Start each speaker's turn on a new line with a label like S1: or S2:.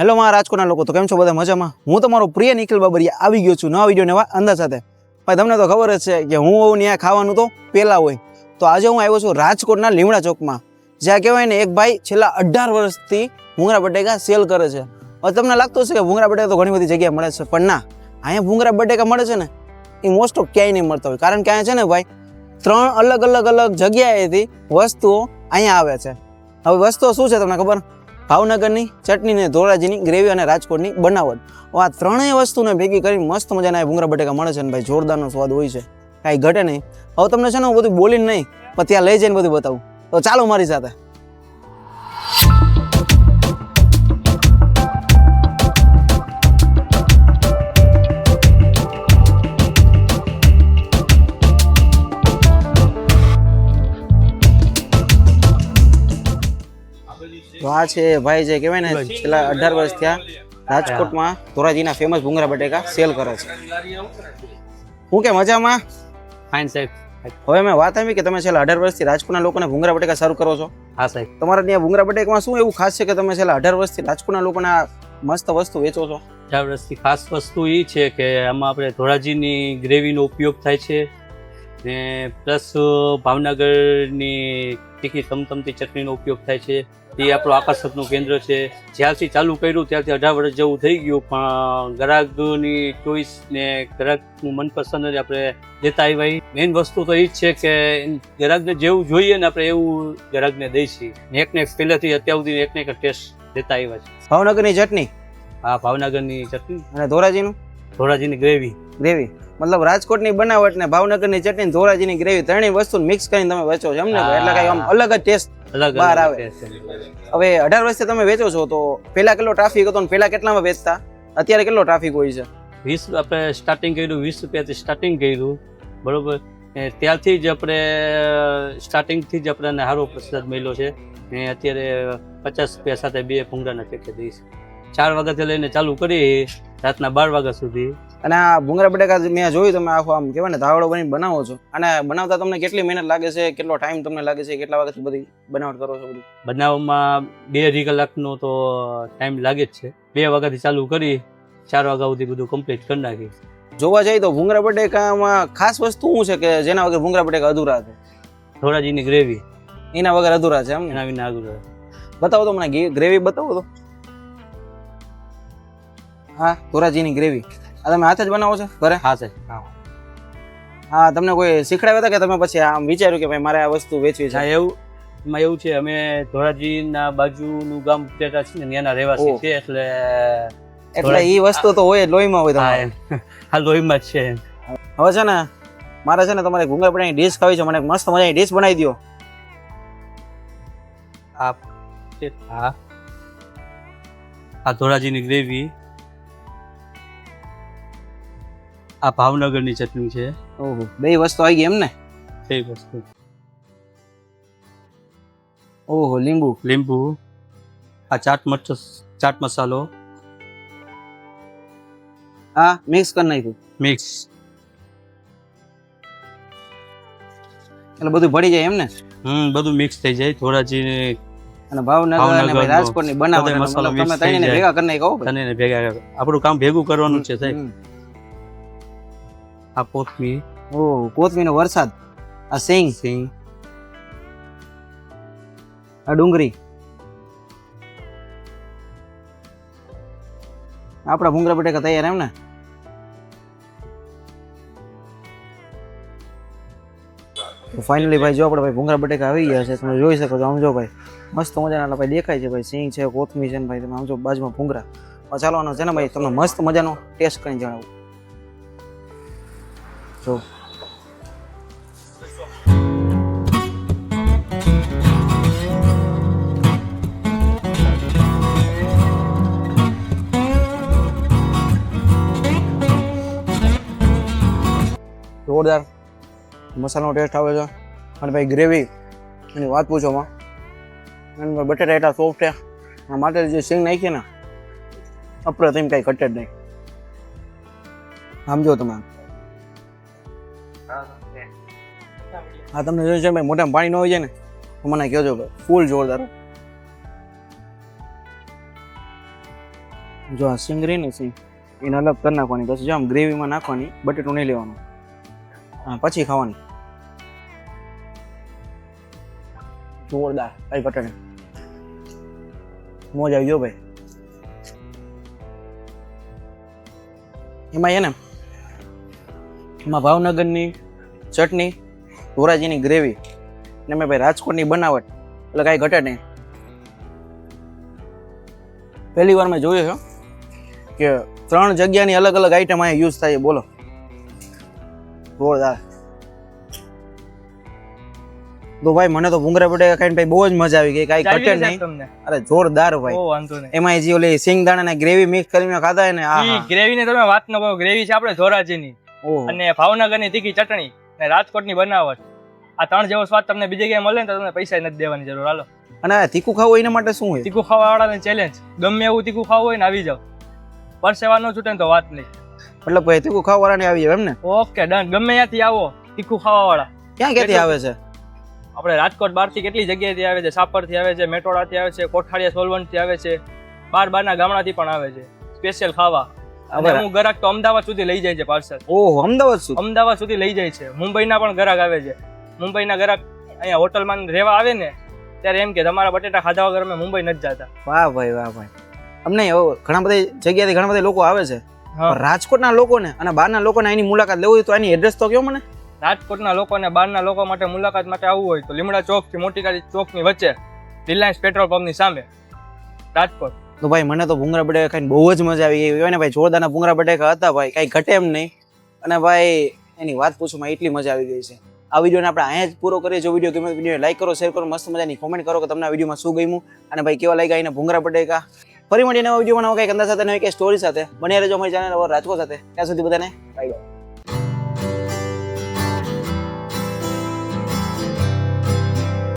S1: Hello મારા રાજકોટના લોકો, તો કેમ છો બધા મજામાં? હું તમારો પ્રિય નિખિલ બાબરિયા, આવી ગયો છું નવા વીડિયો નવા અંદાજ સાથે. ભાઈ, તમને તો ખબર જ છે કે હું હોઉં ત્યાં ખાવાનું તો પહેલાં હોય. તો આજે હું આવ્યો છું રાજકોટના લીમડા ચોકમાં. જ્યાં કહેવાય ને, એક ભાઈ છેલ્લા અઢાર વર્ષથી ભૂંગરા બટેકા સેલ કરે છે. હવે તમને લાગતું હશે કે ભૂંગરા બટેકા તો ઘણી બધી જગ્યાએ મળે છે, પણ ના. અહીંયા ભૂંગળા બટેકા મળે છે ને, એ મોસ્ટ ઓફ ક્યાંય નહીં મળતા હોય. કારણ કે અહીંયા છે ને ભાઈ, ત્રણ અલગ અલગ અલગ જગ્યાએથી વસ્તુઓ અહીંયા આવે છે. હવે વસ્તુઓ શું છે તમને ખબર? ભાવનગરની ચટણી ને ધોરાજીની ગ્રેવી અને રાજકોટની બનાવટ. આ ત્રણેય વસ્તુને ભેગી કરી મસ્ત મજાના ભૂંગરા બટેકા મળે છે અને ભાઈ જોરદારનો સ્વાદ હોય છે. કાંઈ ઘટે નહીં. હવે તમને છે ને હું બધું બોલીને નહીં, પણ ત્યાં લઈ જઈને બધું બતાવું. તો ચાલો મારી સાથે. તો આ છે ભાઈ જે કહેવાય ને છેલ્લા અઢાર વર્ષ થયા રાજકોટમાં ધોરાજીના ફેમસ ભૂંગળા બટેકા સેલ કરે છે. હું કે મજામાં?
S2: ફાઇન સાહેબ
S1: હવે મેં વાત આવી કે તમે છેલ્લા અઢાર વર્ષથી રાજકોટના લોકોને ભૂંગળા બટેકા સર્વ કરો છો.
S2: હા સાહેબ
S1: તમારા ત્યાં ભૂંગરા બટેકામાં શું એવું ખાસ છે કે તમે છેલ્લા અઢાર વર્ષથી રાજકોટના લોકોને આ મસ્ત વસ્તુ વેચો છો?
S2: અઢાર વર્ષથી ખાસ વસ્તુ એ છે કે આમાં આપણે ધોરાજીની ગ્રેવીનો ઉપયોગ થાય છે ને પ્લસ ભાવનગરની તીખી તમતમતી ચટણીનો ઉપયોગ થાય છે. એ આપણું આકર્ષકનું કેન્દ્ર છે. જ્યારથી ચાલુ કર્યું ત્યારથી અઢાર વર્ષ જેવું થઈ ગયું પણ ગ્રાહકની ચોઈસ ને ગ્રાહકનું મનપસંદ જ આપણે દેતા આવ્યા મેઇન વસ્તુ તો એ જ છે કે ગ્રાહકને જેવું જોઈએ ને આપણે એવું ગ્રાહકને દઈશી ને એકને એક પહેલેથી અત્યાર સુધી એકને એક ટેસ્ટ લેતા આવ્યા છે
S1: ભાવનગરની ચટણી?
S2: આ ભાવનગરની ચટણી.
S1: અને ધોરાજીનું?
S2: ધોરાજીની ગ્રેવી
S1: ગ્રેવી મતલબ રાજકોટની બનાવટ ને ભાવનગરની ચટણી ધોરાજીની ગ્રેવી ત્રણેય વસ્તુ મિક્સ કરીને તમે વેચો છો એમને એટલે કઈ આમ અલગ જ ટેસ્ટ
S2: અલગ
S1: બહાર આવે.
S2: છે.
S1: હવે અઢાર વર્ષે તમે વેચો છો તો પેલા કેટલો ટ્રાફિક હતો ને પેલા કેટલામાં વેચતા? અત્યારે કેટલો ટ્રાફિક હોય છે?
S2: વીસ આપણે સ્ટાર્ટિંગ કર્યું વીસ રૂપિયાથી સ્ટાર્ટિંગ કર્યું બરોબર? ત્યારથી જ આપણે સ્ટાર્ટિંગથી જ આપણને સારો પ્રસાદ મળ્યો છે. ને અત્યારે પચાસ રૂપિયા સાથે બે ભૂંગળાના પેકેટ દઈશ. ચાર વાગ્યાથી લઈને ચાલુ કરી રાતના બાર વાગ્યા સુધી.
S1: અને આ ભૂંગળા બટેકા મેં જોયું તમે આખો આમ કહેવાય ને ધાવડો બની બનાવો છો. અને બનાવતા તમને કેટલી મહેનત લાગે છે કેટલો ટાઈમ તમને લાગે છે કેટલા વાગ્યાથી બધી બનાવટ કરો છો બધી?
S2: બનાવવામાં બે અઢી કલાકનો તો ટાઈમ લાગે જ છે. બે વાગ્યાથી ચાલુ કરી ચાર વાગ્યા સુધી બધું કમ્પ્લીટ કરી નાખી.
S1: જોવા જઈએ તો ભૂંગરા બટેકામાં ખાસ વસ્તુ શું છે કે જેના વગર ભૂંગળા બટેકા અધૂરા છે?
S2: ધોરાજીની ગ્રેવી
S1: એના વગર અધૂરા છે એમ
S2: એના વિના અધૂરા
S1: બતાવો તો મને ગ્રેવી બતાવો તો. હા ધોરાજીની ગ્રેવી. આ તમે હાથે જ બનાવો છો ઘરે?
S2: હા સાહેબ.
S1: હા. તમને કોઈ શીખડાવ્યા હતા કે તમે પછી આમ વિચાર્યું કે ભાઈ મારે આ વસ્તુ વેચવી
S2: હા
S1: છે
S2: એવું એમાં એવું છે અમે ધોરાજીના બાજુનું ગામ ઉપલેટા છે ને ત્યાંના રહેવાસી છે એટલે
S1: એટલે એ વસ્તુ તો હોય લોહીમાં હોય
S2: હા
S1: તમારે
S2: હા લોહીમાં જ છે.
S1: હવે છે ને મારે છે ને તમારે ભૂંગળા બટેકાની ડીશ ખાવી છે મને મસ્ત મજાની ડીશ બનાવી દો
S2: આ છે. હા. આ ધોરાજીની ગ્રેવી આ ભાવનગરની ચટણી છે.
S1: ઓહો બે વસ્તુ આવી ગઈ એમ ને?
S2: બે વસ્તુ.
S1: ઓહો લીંબુ.
S2: લીંબુ આ ચાટ મરચ ચાટ મસાલો.
S1: આ મિક્સ કરી નાખ્યું.
S2: મિક્સ
S1: એટલે બધું ભળી જાય એમ ને?
S2: હમ બધું મિક્સ થઈ જાય. ધોરાજીની
S1: અને ભાવનગર અને રાજકોટની બનાવટ
S2: બધો મસાલો
S1: તમે
S2: જાય.
S1: ભેગા કરી નાખ્યો ભાઈ.
S2: ભેગા આપણું કામ ભેગું કરવાનું છે સાહેબ. આ કોથમીર.
S1: ઓહ કોથમીરનો વરસાદ. આ સિંગ.
S2: સિંગ.
S1: આ ડુંગળી. આપણા ભૂંગળા બટેકા તૈયાર એમ ને? ફાઇનલી ભાઈ જો આપણે ભાઈ ભૂંગળા બટેકા આવી ગયા છે તમે જોઈ શકો છો આમ જો ભાઈ મસ્ત મજાના ભાઈ દેખાય છે ભાઈ સિંગ છે કોથમીર છે ભાઈ તમે આમ જો બાજુમાં હવે ચાલો આનો છે ને ભાઈ તમને મસ્ત મજાનો ટેસ્ટ કરીને જણાવું. જો જોરદાર મસાલાનો ટેસ્ટ આવે છે. અને ભાઈ ગ્રેવી એની વાત પૂછો માં. અને બટેટા એટલા સોફ્ટ છે. આ માટે જે સિંગ નાખીએ ને અપ્રતિમ કાંઈ ઘટે જ નહીં. સમજો તમે. હા, તમને જોઈ છે ભાઈ મોટા પાણી ન હોય છે ને, તો મને કહેજો ભાઈ ફૂલ જોરદાર. જો આ સિંગ રહી ને સિંગ એને અલગ કરી નાખવાની, પછી જો આમ ગ્રેવીમાં નાખવાની, બટેટું નહીં લેવાનું. હા, પછી ખાવાની. જોરદાર ભાઈ ઘટે મોજ આવી ગયો ભાઈ. એમાં છે ને, એમાં ભાવનગરની ચટણી ધોરાજીની ગ્રેવી ને મેં ભાઈ રાજકોટની બનાવટ એટલે કાંઈ ઘટે નહીં. પહેલી વાર મેં જોયું છે કે ત્રણ જગ્યાની અલગ અલગ આઈટમ અહીંયા યુઝ થાય બોલો. જોરદાર. તો ભાઈ મને તો ભૂંગરા બટેકા ખાઈને ભાઈ બહુ જ મજા આવી ગઈ કાઈ ઘટે નહીં. અરે જોરદાર ભાઈ. એમાં જે ઓલી સિંગદાણા ને ગ્રેવી મિક્સ કરીને ખાધા ને આ
S3: ગ્રેવી ને તમે વાત ન કરો ગ્રેવી છે આપણે ધોરાજીની. અને ભાવનગરની તીખી ચટણી. અને રાજકોટની બનાવટ. આ ત્રણ જેવો સ્વાદ તમને બીજે ક્યાંય મળે ને તો તમને પૈસા નથી દેવાની જરૂર. હાલો.
S1: અને આ તીખું ખાવું એના માટે શું હોય?
S3: તીખું ખાવા વાળાને ચેલેન્જ ગમે એવું તીખું ખાવું હોય ને આવી જાવ પરસેવા ન છૂટે ને તો વાત નહીં.
S1: મતલબ ભાઈ તીખું ખાવા વાળાને આવી જાય એમ ને?
S3: Okay done. ગમે ત્યાંથી આવો તીખું ખાવા વાળા
S1: ક્યાં ક્યાંથી આવે છે?
S3: આપણે રાજકોટ બહારથી કેટલી જગ્યાએથી આવે છે? સાપરથી આવે છે મેટોડાથી આવે છે કોઠારિયા સોલવંતથી આવે છે? બાર બારના ગામડાથી પણ આવે છે. સ્પેશિયલ ખાવા. અમુક ગ્રાહક તો અમદાવાદ સુધી લઈ જાય છે પાર્સલ
S1: ઓહો અમદાવાદ સુધી?
S3: અમદાવાદ સુધી લઈ જાય છે. મુંબઈના પણ ગ્રાહક આવે છે. મુંબઈના ગ્રાહક અહીંયા હોટલમાં રહેવા આવે ને ત્યારે એમ કે તમારા બટેટા ખાધા વગર અમે મુંબઈ નથી જતા.
S1: વાહ ભાઈ વાહ ભાઈ. અમને ઘણા બધા જગ્યાએથી ઘણા બધા લોકો આવે છે. રાજકોટના લોકોને અને બહારના લોકોને એની મુલાકાત લેવી હોય તો એની એડ્રેસ તો કયો મને.
S3: રાજકોટના લોકો અને બહારના લોકો માટે મુલાકાત માટે આવવું હોય તો લીમડા ચોકથી મોટી કાળી ચોકની વચ્ચે રિલાયન્સ પેટ્રોલ પંપની સામે રાજકોટ.
S1: તો ભાઈ, મને તો ભૂંગરા બટેકા ખાઈને બહુ જ મજા આવી ગઈ. ને ભાઈ, જોરદારના ભૂંગરા બટેકા હતા ભાઈ, કાંઈ ઘટે એમ નહીં. અને ભાઈ, એની વાત પૂછવામાં એટલી મજા આવી ગઈ છે. આ વિડીયોને આપણે અહીંયા જ પૂરો કરીએ. જો વીડિયો ગમે વીડિયો લાઈક કરો, શેર કરો, મસ્ત મજાની કોમેન્ટ કરો કે તમને આ વિડીયોમાં શું ગમ્યું અને ભાઈ, કેવા લાગ્યા એના ભૂંગરા બટેકા. ફરી મળીએ નવા વિડીયોમાં નવા કંઈક અંદાજ સાથે, નવી કંઈક સ્ટોરી સાથે. બને રહેજો અમારી ચેનલ રાજકોટ સાથે. ત્યાં સુધી બધાને બાય